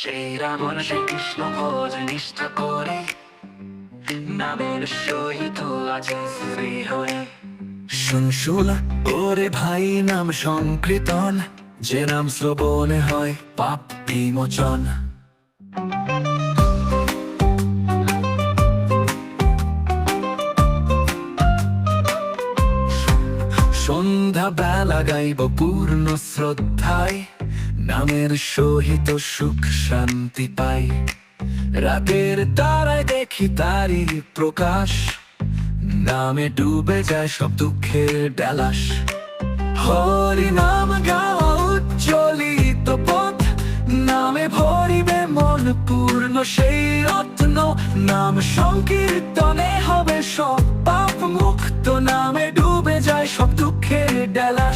সেই রামন সে করে। নামের সহিত আছে শ্রী হয়ে শুন শুন ওরে ভাই, নাম সংকীর্তন, যে নাম শ্রবণে হয় পাপ বিমোচন। সন্ধ্যা বেলা গাইব পূর্ণ শ্রদ্ধায় নামের সহিত সুখ শান্তি পাই। রাতের তারায় দেখি তারি প্রকাশ। নামে ডুবে যায় সব দুঃখের ডালাস। হরি নাম গাওয়া উজ্জ্বলিত পথ। নামে ভরিবে মন পূর্ণ সেই রত্ন। নাম সংকীর্তনে হবে সব পাপ মুক্ত। নামে ডুবে যায় সব দুঃখের ডালাস।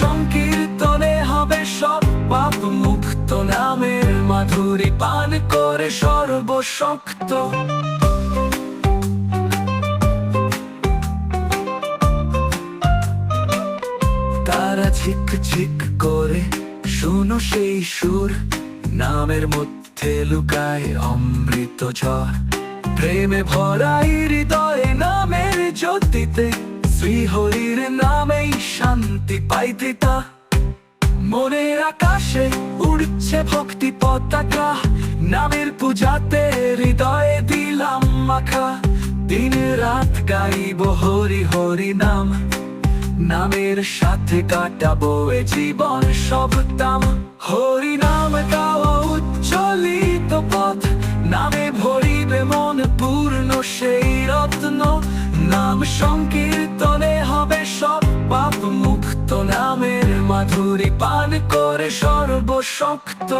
সংকীর্তনে হবে সব পাপ মুক্ত নামের মাধুরী পান করে সর্বশক্ত। তারা ঝিক ঝিক করে, শুনো সেই সুর, নামের মধ্যে লুকায় অমৃত ঝড়। প্রেমে ভরাই হৃদয়ে নামের জ্যোতিতে শ্রীহরির নামেই শান্তি পাইতে তা মনের আকাশে উড়ছে ভক্তি পতাকা। নামের পূজাতে হৃদয়ে দিলাম মাখা। দিন রাত গাইব হরি হরি নাম। নামের সাথে কাটাবো এ জীবন সব দাম। হরি নাম গাওয়া উজ্জ্বলিত পথ। নামে ভরিবে মন পূর্ণ সেই রত্ন। নাম সংকীর্তনে মাধুরী পান করে সর্বশক্ত।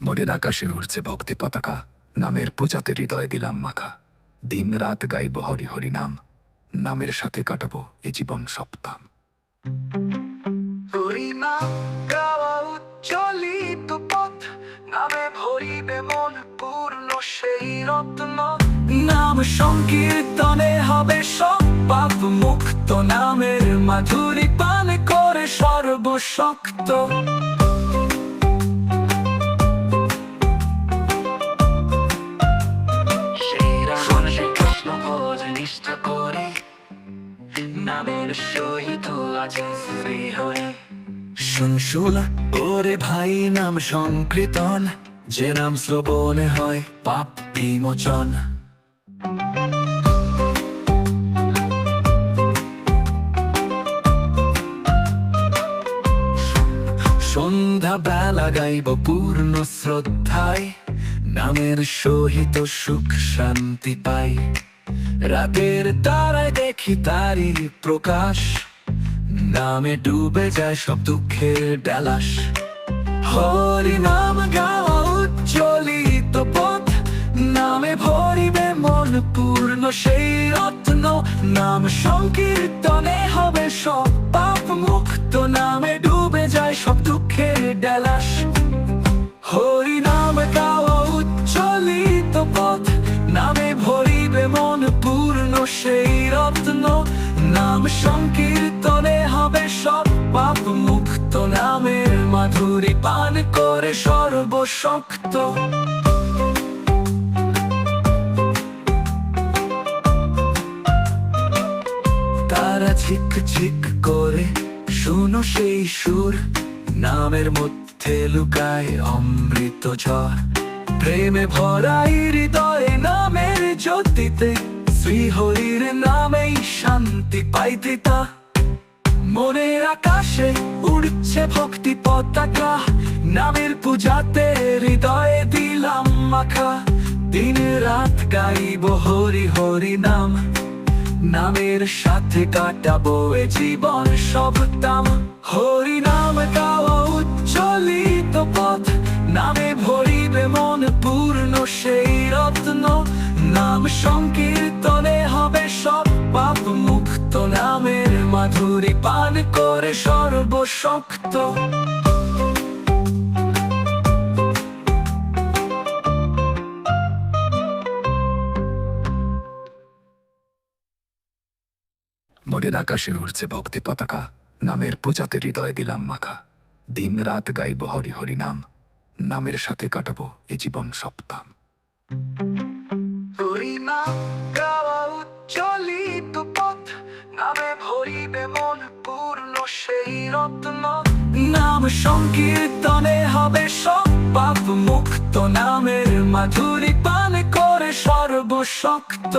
মনের আকাশে উড়ছে ভক্তি পতাকা, নামের পূজাতে হৃদয় দিলাম মাখা। দিন রাত গাইব হরি হরি নাম, নামের সাথে কাটাবো এ জীবন সপ্তাহ। রত্ন নাম সংকীর্তনে হবে সব পাপ মুক্ত নামের মাধুরী পান করে সর্বশক্ত। নামের সহিত আছে শ্রী হয়ে শুন শুন ওরে ভাই নাম সংকীর্তন। যে নাম শ্রবণে হয় পাপ বিমোচন। সন্ধ্যা বেলা গাইব পূর্ণ শ্রদ্ধায়, নামের সহিত সুখ শান্তি পাই। রাতের তারায় দেখি তারি প্রকাশ, নামে ডুবে যায় সব দুঃখের ডালাস। হরি নাম গাওয়া নামে ভরিবে মন পূর্ণ, সেই রত্ন নাম সংকীর্তনে হবে সব পাপ মুক্ত। নামে ডুবে যায় সব দুঃখের ডালাস হরি নাম গাওয়া উজ্জ্বলিত পথ, নামে ভরিবে মন পূর্ণ, সেই রত্ন নাম সংকীর্তনে হবে সব পাপ মুক্ত। নামের মাধুরী পান করে সর্বশক্ত। ঝিক ঝিক করে, শুনো সেই সুর। নামের মধ্যে লুকায় অমৃত ঝড়। প্রেমে ভরাই হৃদয়ে নামের জ্যোতিতে, শ্রীহরির নামেই শান্তি পাইতে তা মনের আকাশে উড়ছে ভক্তি পতাকা, নামের পূজাতে হৃদয়ে দিলাম মাখা। দিন রাত গাইব হরি হরি নাম। নামের সাথে কাটাবো এ জীবন সব দাম হরি নাম গাওয়া উজ্জ্বলিত পথ, নামে ভরিবে মন পূর্ণ সেই রত্ন। নাম সংকীর্তনে হবে সব পাপ মুক্ত, নামের মাধুরী পান করে সর্বশক্ত। মনের আকাশে উঠছে ভক্তি পতাকা। নামের পূজাতে হৃদয় দিলাম মাখা। দিন রাত গাইব হরি হরি নাম। নামের সাথে কাটাবো এ জীবন সপ্তাহ। নাম পূর্ণ সেই রত্ন। নাম সংকীর্তনে হবে সব পাপ মুক্ত। নামের মাধুরী পান করে সর্বশক্ত।